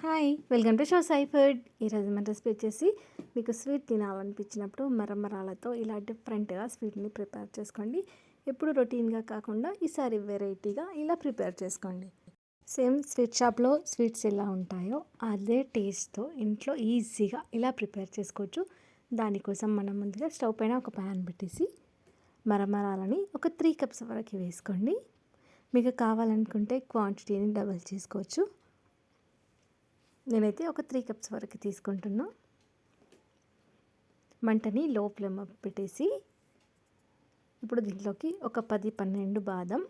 Hi welcome to show Sye food. ఈరోజు మన recipe వచ్చేసి మీకు స్వీట్ తినాలనిపించినప్పుడు మరమరాలతో ఇలా డిఫరెంట్గా స్వీట్ని ప్రిపేర్ చేసుకోండి. ఎప్పుడు రొటీన్గా కాకుండా ఈసారి వెరైటీగా ఇలా ప్రిపేర్ చేసుకోండి. సేమ్ స్వీట్ షాప్లో స్వీట్స్ ఎలా ఉంటాయో అదే టేస్ట్తో ఇంట్లో ఈజీగా ఇలా ప్రిపేర్ చేసుకోవచ్చు. దానికోసం మనం ముందుగా స్టవ్ పైన ఒక ప్యాన్ పెట్టేసి మరమరాలని ఒక త్రీ కప్స్ వరకు వేసుకోండి. మీకు కావాలనుకుంటే క్వాంటిటీని డబల్ చేసుకోవచ్చు. నేనైతే ఒక త్రీ కప్స్ వరకు తీసుకుంటున్నా. మంటని లో ఫ్లేమ్ పెట్టేసి ఇప్పుడు దీంట్లోకి ఒక పది పన్నెండు బాదం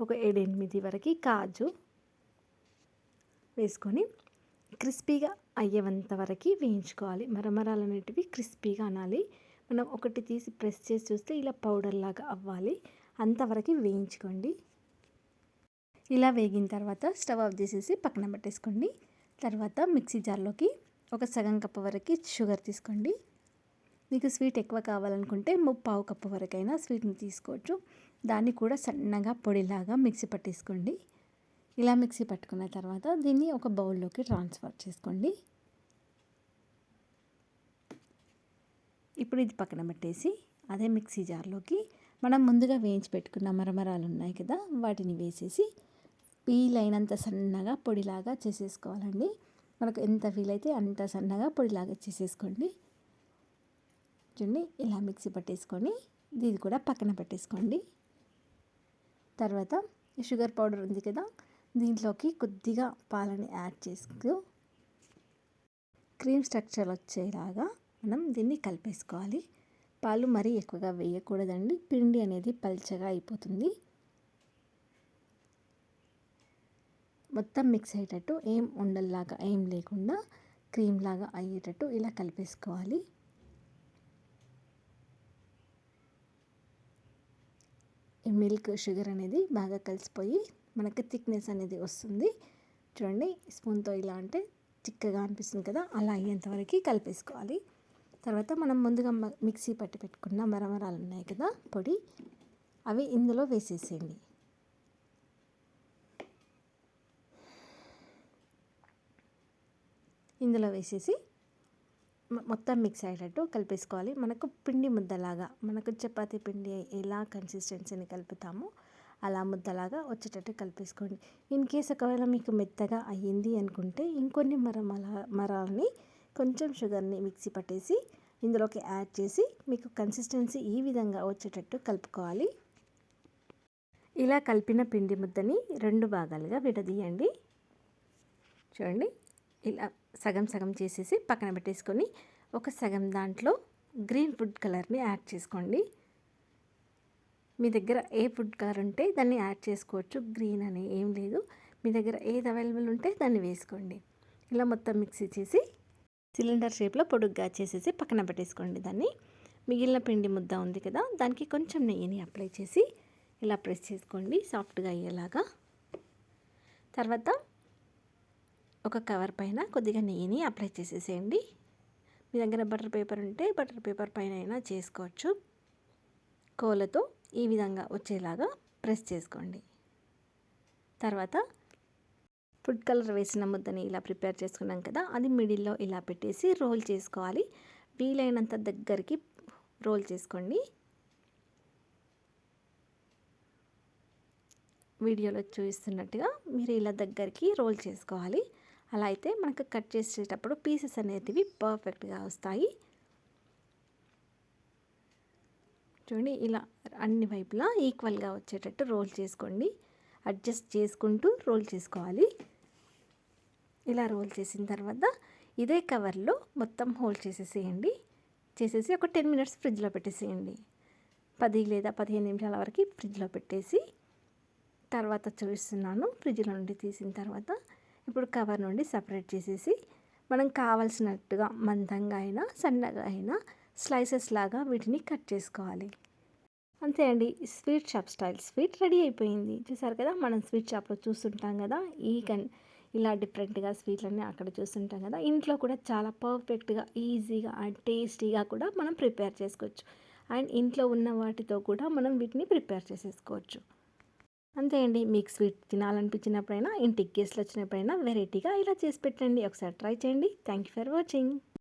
ఒక ఏడెనిమిది వరకు కాజు వేసుకొని క్రిస్పీగా అయ్యేంత వరకు వేయించుకోవాలి. మరమరాలు అనేటివి క్రిస్పీగా అనాలి. మనం ఒకటి తీసి ప్రెస్ చేసి చూస్తే ఇలా పౌడర్ లాగా అవ్వాలి. అంతవరకు వేయించుకోండి. ఇలా వేగిన తర్వాత స్టవ్ ఆఫ్ చేసేసి పక్కన పెట్టేసుకోండి. తర్వాత మిక్సీ జార్లోకి ఒక సగం కప్పు వరకు షుగర్ తీసుకోండి. మీకు స్వీట్ ఎక్కువ కావాలనుకుంటే ముప్పావు కప్పు వరకైనా స్వీట్ని తీసుకోవచ్చు. దాన్ని కూడా సన్నగా పొడిలాగా మిక్సీ పట్టేసుకోండి. ఇలా మిక్సీ పట్టుకున్న తర్వాత దీన్ని ఒక బౌల్లోకి ట్రాన్స్ఫర్ చేసుకోండి. ఇప్పుడు ఇది పక్కన పెట్టేసి అదే మిక్సీ జార్లోకి మనం ముందుగా వేయించి పెట్టుకున్న మరమరాలు ఉన్నాయి కదా వాటిని వేసేసి వీలైనంత సన్నగా పొడిలాగా చేసేసుకోవాలండి. మనకు ఎంత వీలైతే అంత సన్నగా పొడిలాగా చేసేసుకోండి. చూడండి ఇలా మిక్సీ పట్టేసుకొని ఇది కూడా పక్కన పెట్టేసుకోండి. తర్వాత షుగర్ పౌడర్ ఉంది కదా దీంట్లోకి కొద్దిగా పాలని యాడ్ చేసుకు క్రీమ్ స్ట్రక్చర్ వచ్చేలాగా మనం దీన్ని కలిపేసుకోవాలి. పాలు మరీ ఎక్కువగా వేయకూడదండి. పిండి అనేది పల్చగా అయిపోతుంది. మొత్తం మిక్స్ అయ్యేటట్టు ఏం ఉండల్లాగా ఏం లేకుండా క్రీమ్ లాగా అయ్యేటట్టు ఇలా కలిపేసుకోవాలి. ఈ మిల్క్ షుగర్ అనేది బాగా కలిసిపోయి మనకి థిక్నెస్ అనేది వస్తుంది. చూడండి స్పూన్తో ఇలా అంటే చిక్కగా అనిపిస్తుంది కదా అలా అయ్యేంతవరకు కలిపేసుకోవాలి. తర్వాత మనం ముందుగా మిక్సీ పట్టి పెట్టుకున్న మరమరాలు ఉన్నాయి కదా పొడి అవి ఇందులో వేసేసేయండి. ఇందులో వేసేసి మొత్తం మిక్స్ అయ్యేటట్టు కలిపేసుకోవాలి. మనకు పిండి ముద్దలాగా మనకు చపాతీ పిండి ఎలా కన్సిస్టెన్సీని కలుపుతామో అలా ముద్దలాగా వచ్చేటట్టు కలిపేసుకోండి. ఇన్ కేస్ ఒకవేళ మీకు మెత్తగా అయ్యింది అనుకుంటే ఇంకొన్ని మరమల మరాలని కొంచెం షుగర్ని మిక్సీ పట్టేసి ఇందులోకి యాడ్ చేసి మీకు కన్సిస్టెన్సీ ఈ విధంగా వచ్చేటట్టు కలుపుకోవాలి. ఇలా కలిపిన పిండి ముద్దని రెండు భాగాలుగా విడదీయండి. చూడండి. ఇలా సగం సగం చేసేసి పక్కన పెట్టేసుకొని ఒక సగం దాంట్లో గ్రీన్ ఫుడ్ కలర్ని యాడ్ చేసుకోండి. మీ దగ్గర ఏ ఫుడ్ కలర్ ఉంటే దాన్ని యాడ్ చేసుకోవచ్చు. గ్రీన్ అని ఏం లేదు. మీ దగ్గర ఏది అవైలబుల్ ఉంటే దాన్ని వేసుకోండి. ఇలా మొత్తం మిక్సీ చేసి సిలిండర్ షేప్లో పొడుగ్గా చేసేసి పక్కన పెట్టేసుకోండి దాన్ని. మిగిలిన పిండి ముద్ద ఉంది కదా దానికి కొంచెం నెయ్యిని అప్లై చేసి ఇలా ప్రెస్ చేసుకోండి సాఫ్ట్గా అయ్యేలాగా. తర్వాత ఒక కవర్ పైన కొద్దిగా నెయ్యిని అప్లై చేసేసేయండి. మీ దగ్గర బటర్ పేపర్ ఉంటే బటర్ పేపర్ పైన అయినా చేసుకోవచ్చు. కోలతో ఈ విధంగా వచ్చేలాగా ప్రెస్ చేసుకోండి. తర్వాత ఫుడ్ కలర్ వేసిన ముద్దని ఇలా ప్రిపేర్ చేసుకున్నాం కదా అది మిడిల్లో ఇలా పెట్టేసి రోల్ చేసుకోవాలి. వీలైనంత దగ్గరికి రోల్ చేసుకోండి. వీడియోలో చూపిస్తున్నట్టుగా మీరు ఇలా దగ్గరికి రోల్ చేసుకోవాలి. అలా అయితే మనకు కట్ చేసేటప్పుడు పీసెస్ అనేటివి పర్ఫెక్ట్గా వస్తాయి. చూడండి ఇలా అన్ని వైపులా ఈక్వల్గా వచ్చేటట్టు రోల్ చేసుకోండి. అడ్జస్ట్ చేసుకుంటూ రోల్ చేసుకోవాలి. ఇలా రోల్ చేసిన తర్వాత ఇదే కవర్లో మొత్తం హోల్డ్ చేసేసేయండి. చేసేసి ఒక టెన్ మినిట్స్ ఫ్రిడ్జ్లో పెట్టేసేయండి. పది లేదా పదిహేను నిమిషాల వరకు ఫ్రిడ్జ్లో పెట్టేసి తర్వాత చూపిస్తున్నాను ఫ్రిడ్జ్లో నుండి తీసిన తర్వాత ఇప్పుడు కవర్ నుండి సపరేట్ చేసేసి మనం కావలసినట్టుగా మందంగా అయినా సన్నగా అయినా స్లైసెస్ లాగా వీటిని కట్ చేసుకోవాలి. అంతే అండి. Sweet shop style sweet ready అయిపోయింది. చూసారు కదా మనం స్వీట్ షాప్లో చూస్తుంటాం కదా ఈ కన్ ఇలా డిఫరెంట్గా స్వీట్లన్నీ అక్కడ చూస్తుంటాం కదా ఇంట్లో కూడా చాలా పర్ఫెక్ట్గా ఈజీగా అండ్ టేస్టీగా కూడా మనం ప్రిపేర్ చేసుకోవచ్చు. అండ్ ఇంట్లో ఉన్న వాటితో కూడా మనం వీటిని ప్రిపేర్ చేసేసుకోవచ్చు. అంతే అండి. మీకు స్వీట్ తినాలనిపించినప్పుడైనా ఇంటికి గెస్ట్లు వచ్చినప్పుడైనా వెరైటీగా ఇలా చేసి పెట్టండి. ఒకసారి ట్రై చేయండి. Thank you for watching.